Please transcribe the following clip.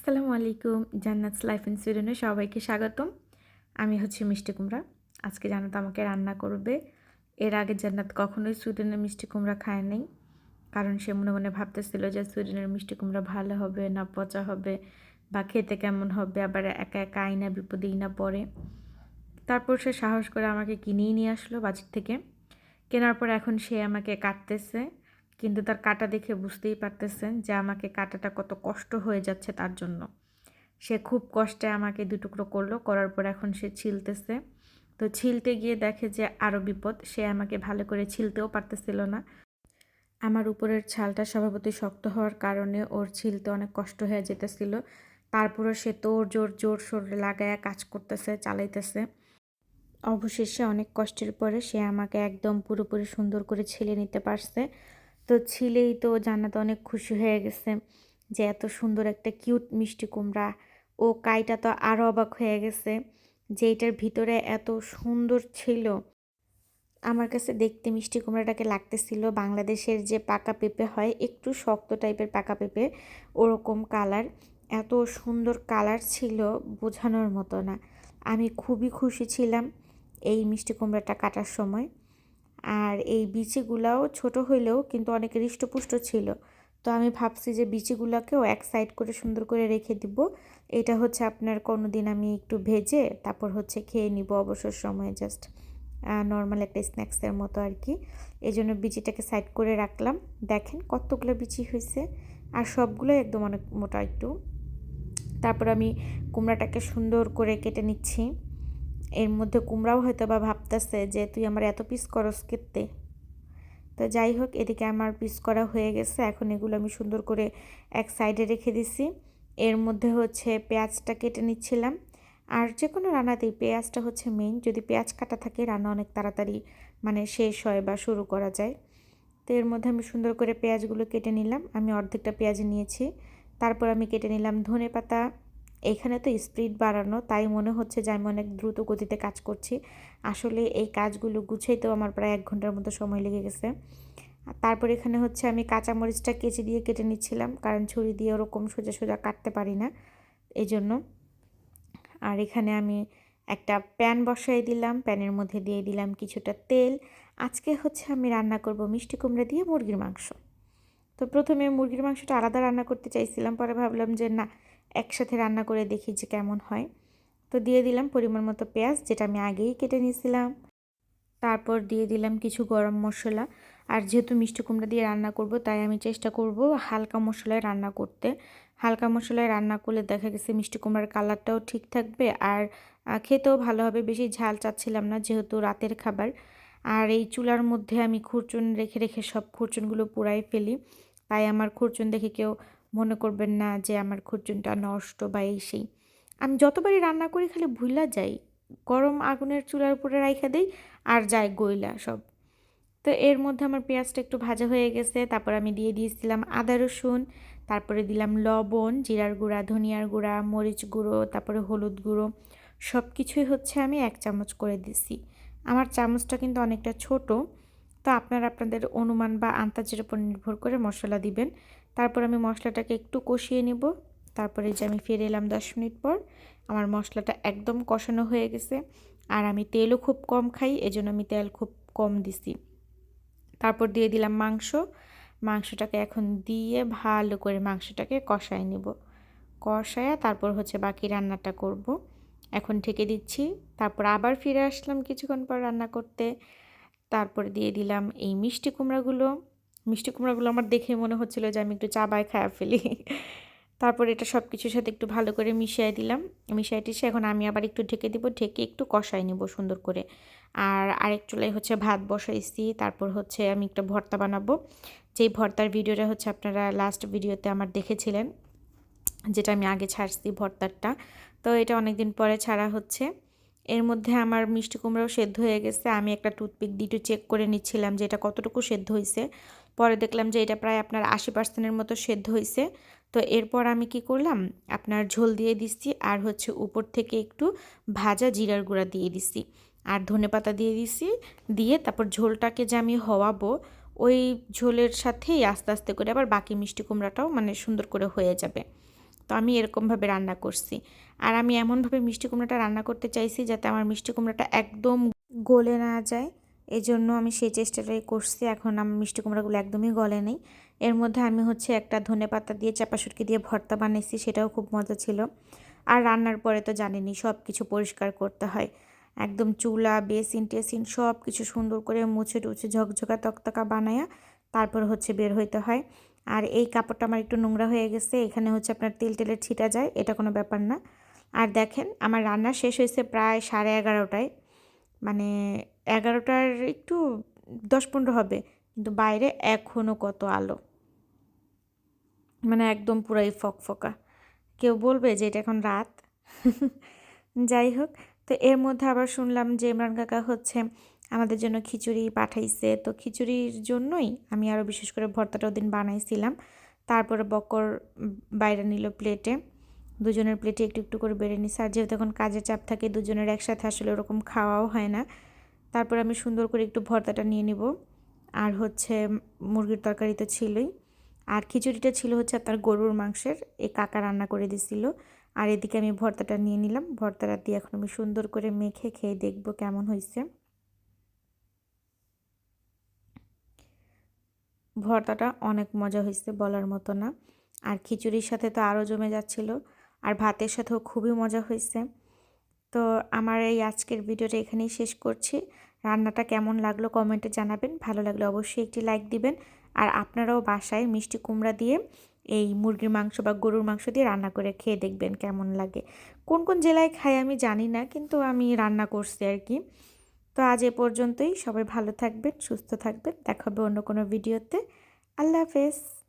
আসসালামু আলাইকুম Jannat's life in সুইডেনে সবাইকে স্বাগতম। আমি হচ্ছে মিষ্টি কুমড়া। আজকে জান্নাত আমাকে রান্না করবে। এর আগে জান্নাত কখনোই সুইডেনের মিষ্টি কুমড়া খায় নাই। কারণ সে মনে মনে ভাবতেছিল যে সুইডেনের মিষ্টি কুমড়া ভালো হবে না পচা হবে বা খেতে কেমন হবে, আবার একা একা আইনা বিপদেই না পড়ে। তারপর সে সাহস করে আমাকে কিনেই নিয়ে আসলো বাজার থেকে। কেনার পর এখন সে আমাকে কাটতেছে। কিন্তু তার কাটা দেখে বুঝতেই পারতেছেন যে আমাকে কাটাটা কত কষ্ট হয়ে যাচ্ছে তার জন্য। সে খুব কষ্টে আমাকে দুটুকরো করল, করার পর এখন সে ছিলতেছে। তো ছিলতে গিয়ে দেখে যে আরও বিপদ, সে আমাকে ভালো করে ছিলতেও পারতেছিল না। আমার উপরের ছালটা স্বভাবতই শক্ত হওয়ার কারণে ওর ছিলতে অনেক কষ্ট হয়ে যেতেছিল। তারপরে সে তোর জোর জোর সোরে লাগায়া কাজ করতেছে, চালাইতেছে। অবশেষে অনেক কষ্টের পরে সে আমাকে একদম পুরোপুরি সুন্দর করে ছিলে নিতে পারছে। তো ছিলেই তো জান্নাত অনেক খুশি হয়ে গেছে যে এত সুন্দর একটা কিউট মিষ্টি কুমড়া। ও কাইটা তো আরও অবাক হয়ে গেছে যে এটার ভিতরে এত সুন্দর ছিল। আমার কাছে দেখতে মিষ্টি কুমড়াটাকে লাগতেছিল। বাংলাদেশের যে পাকা পেঁপে হয়, একটু শক্ত টাইপের পাকা পেঁপে, ওরকম কালার। এত সুন্দর কালার ছিল বোঝানোর মতো না। আমি খুবই খুশি ছিলাম এই মিষ্টি কুমড়াটা কাটার সময়। আর এই বিচিগুলাও ছোট হইলেও কিন্তু অনেক হৃষ্টপুষ্ট ছিল। তো আমি ভাবছি যে বিচিগুলোকেও এক সাইড করে সুন্দর করে রেখে দিব। এটা হচ্ছে আপনার কোনো দিন আমি একটু ভেজে তারপর হচ্ছে খেয়ে নিব অবসর সময়ে জাস্ট নর্মাল একটা স্ন্যাক্সের মতো আর কি। এই জন্য বিচিটাকে সাইড করে রাখলাম। দেখেন কতগুলো বিচি হয়েছে আর সবগুলো একদম অনেক মোটা একটু। তারপর আমি কুমড়াটাকে সুন্দর করে কেটে নিচ্ছি। এর মধ্যে কুমড়াও হয়তো বা ভাবতেছে যে, তুই আমার এত পিস করস কেটে তো যাই হোক, এদিকে আমার পিস করা হয়ে গেছে। এখন এগুলো আমি সুন্দর করে এক সাইডে রেখে দিছি। এর মধ্যে হচ্ছে পেঁয়াজটা কেটে নিচ্ছিলাম। আর যে কোনো রান্নাতেই পেঁয়াজটা হচ্ছে মেইন যদি পেঁয়াজ কাটা থাকে, রান্না অনেক তাড়াতাড়ি মানে শেষ হয় বা শুরু করা যায়। তো এর মধ্যে আমি সুন্দর করে পেঁয়াজগুলো কেটে নিলাম। আমি অর্ধেকটা পেঁয়াজ নিয়েছি। তারপর আমি কেটে নিলাম ধনে পাতা এখানে তো স্পিড বাড়ানো, তাই মনে হচ্ছে যে আমি অনেক দ্রুত গতিতে কাজ করছি। আসলে এই কাজগুলো গুছাইতেও আমার প্রায় এক ঘণ্টার মতো সময় লেগে গেছে। তারপর এখানে হচ্ছে আমি কাঁচামরিচটা কেচি দিয়ে কেটে নিচ্ছিলাম, কারণ ছুরি দিয়ে ওরকম সোজা সোজা কাটতে পারি না এই জন্য আর এখানে আমি একটা প্যান বসাই দিলাম, প্যানের মধ্যে দিয়ে দিলাম কিছুটা তেল। আজকে হচ্ছে আমি রান্না করব মিষ্টি কুমড়া দিয়ে মুরগির মাংস। তো প্রথমে মুরগির মাংসটা আলাদা রান্না করতে চাইছিলাম, পরে ভাবলাম যে না একসাথে রান্না করে দেখি যে কেমন হয়। তো দিয়ে দিলাম পরিমাণ মতো পেঁয়াজ, যেটা আমি আগেই কেটে নিয়েছিলাম। তারপর দিয়ে দিলাম কিছু গরম মশলা। আর যেহেতু মিষ্টি কুমড়া দিয়ে রান্না করব, তাই আমি চেষ্টা করব হালকা মশলায় রান্না করতে। হালকা মশলায় রান্না করলে দেখা গেছে মিষ্টি কুমড়ার কালারটাও ঠিক থাকবে আর খেতেও ভালো হবে। বেশি ঝাল চাচ্ছিলাম না যেহেতু রাতের খাবার। আর এই চুলার মধ্যে আমি খুরচুন রেখে রেখে সব খুরচুনগুলো পুরাই ফেলি। তাই আমার খুরচুন দেখে কেউ মনে করবেন না যে আমার খুরচুনটা নষ্ট বা এই সেই। আমি যতবারই রান্না করি খালি ভুলা যাই, গরম আগুনের চুলার উপরে রাইখা দিই আর যায় গইলা সব। তো এর মধ্যে আমার পেঁয়াজটা একটু ভাজা হয়ে গেছে, তারপর আমি দিয়ে দিয়েছিলাম আদা রসুন, তারপরে দিলাম লবণ, জিরার গুঁড়া, ধনিয়ার গুঁড়া, মরিচ গুঁড়ো, তারপরে হলুদ গুঁড়ো সব কিছুই হচ্ছে আমি এক চামচ করে দিছি। আমার চামচটা কিন্তু অনেকটা ছোট, তো আপনারা আপনাদের অনুমান বা আন্তাজের উপর নির্ভর করে মশলা দিবেন। তারপর আমি মশলাটাকে একটু কষিয়ে নেব। তারপরে যে আমি ফিরে এলাম দশ মিনিট পর, আমার মশলাটা একদম কষানো হয়ে গেছে। আর আমি তেলও খুব কম খাই, এজন্য আমি তেল খুব কম দিছি। তারপর দিয়ে দিলাম মাংস। মাংসটাকে এখন দিয়ে ভালো করে মাংসটাকে কষায় নেব। কষায়া তারপর হচ্ছে বাকি রান্নাটা করব। এখন ঢেকে দিচ্ছি। তারপর আবার ফিরে আসলাম কিছুক্ষণ পর রান্না করতে। তারপর দিয়ে দিলাম এই মিষ্টি কুমড়াগুলো। মিষ্টি কুমড়াগুলো আমার দেখে মনে হচ্ছিল যে আমি একটু চা বাই খায়া ফেলি। তারপর এটা সব কিছুর সাথে একটু ভালো করে মিশিয়ে দিলাম। মিশিয়ে টিশে এখন আমি আবার একটু ঢেকে দিব, ঢেকে একটু কষাই নেব সুন্দর করে। আর আরেক চুলায় হচ্ছে ভাত বসাইছি, তারপর হচ্ছে আমি একটা ভর্তা বানাবো। যেই ভর্তার ভিডিওটা হচ্ছে আপনারা লাস্ট ভিডিওতে আমার দেখেছিলেন, যেটা আমি আগে ছাড়ছি ভর্তারটা। তো এটা অনেক দিন পরে ছাড়া হচ্ছে। এর মধ্যে আমার মিষ্টি কুমড়াও সেদ্ধ হয়ে গেছে। আমি একটা টুথপিক দিয়ে একটু চেক করে নিচ্ছিলাম যে এটা কতটুকু সেদ্ধ হয়েছে পরে দেখলাম যে এটা প্রায় আপনার আশি পার্সেন্টের মতো সেদ্ধ হয়েছে তো এরপর আমি কি করলাম? আপনার ঝোল দিয়ে দিচ্ছি আর হচ্ছে উপর থেকে একটু ভাজা জিরার গুঁড়া দিয়ে দিচ্ছি। আর ধনে পাতা দিয়ে দিছি দিয়ে তারপর ঝোলটাকে যে আমি হওয়াবো, ওই ঝোলের সাথেই আস্তে আস্তে করে আবার বাকি মিষ্টি কুমড়াটাও মানে সুন্দর করে হয়ে যাবে। তো আমি এরকমভাবে রান্না করছি। আর আমি এমনভাবে মিষ্টি কুমড়াটা রান্না করতে চাইছি যাতে আমার মিষ্টি কুমড়াটা একদম গলে না যায়। এই জন্য আমি সেই চেষ্টাটাই করছি। এখন আমার মিষ্টি কুমড়াগুলো একদমই গলে নেই। এর মধ্যে আমি হচ্ছে একটা ধনে পাতা দিয়ে চাপাশুটকি দিয়ে ভর্তা বানিয়েছি, সেটাও খুব মজা ছিল। আর রান্নার পরে তো জানেনি সব কিছু পরিষ্কার করতে হয়। একদম চুলা, বেসিন, টেসিন সব কিছু সুন্দর করে মুছে টুছে ঝকঝকা তকতকা বানায়া তারপর হচ্ছে বের হইতে হয়। আর এই কাপড়টা আমার একটু নোংরা হয়ে গেছে, এখানে হচ্ছে আপনার তেল টেলের ছিটা যায়, এটা কোনো ব্যাপার না। আর দেখেন, আমার রান্না শেষ হয়েছে প্রায় সাড়ে এগারোটায়। মানে এগারোটার একটু দশ পনেরো হবে, কিন্তু বাইরে এখনও কত আলো। মানে একদম পুরাই ফকফকা। কেউ বলবে যে এটা এখন রাত। যাই হোক, তো এর মধ্যে আবার শুনলাম যে ইমরান কাকা হচ্ছে আমাদের জন্য খিচুড়ি পাঠাইছে। তো খিচুড়ির জন্যই আমি আরও বিশেষ করে ভর্তাটা ওদিন বানাইছিলাম। তারপরে বকর বাইরে নিল প্লেটে। দুজনের প্লেটে একটু একটু করে বেড়ে নিছে। আর যেহেতু এখন কাজের চাপ থাকে, দুজনের একসাথে আসলে ওরকম খাওয়াও হয় না। তারপর আমি সুন্দর করে একটু ভর্তাটা নিয়ে নিব। আর হচ্ছে মুরগির তরকারি তো ছিলই। আর খিচুড়িটা ছিল হচ্ছে আপনার গরুর মাংসের। এই কাকা রান্না করে দিছিল। আর এদিকে আমি ভর্তাটা নিয়ে নিলাম। ভর্তাটা দিয়ে এখন আমি সুন্দর করে মেখে খেয়ে দেখব কেমন হয়েছে ভর্তাটা অনেক মজা হয়েছে বলার মতো না। আর খিচুড়ির সাথে তো আরও জমে যাচ্ছিল। আর ভাতের সাথেও খুবই মজা হয়েছে তো আমার এই আজকের ভিডিওটা এখানেই শেষ করছি। রান্নাটা কেমন লাগল কমেন্টে জানাবেন। ভালো লাগলে অবশ্যই একটি লাইক দিবেন। আর আপনারাও বাসায় মিষ্টি কুমড়া দিয়ে এই মুরগির মাংস বা গরুর মাংস দিয়ে রান্না করে খেয়ে দেখবেন কেমন লাগে। কোন কোন জেলায় খাই আমি জানি না, কিন্তু আমি রান্না করছি আর কি। তো আজ এ পর্যন্তই। সবাই ভালো থাকবেন, সুস্থ থাকবেন। দেখা হবে অন্য কোনো ভিডিওতে। আল্লাহ হাফেজ।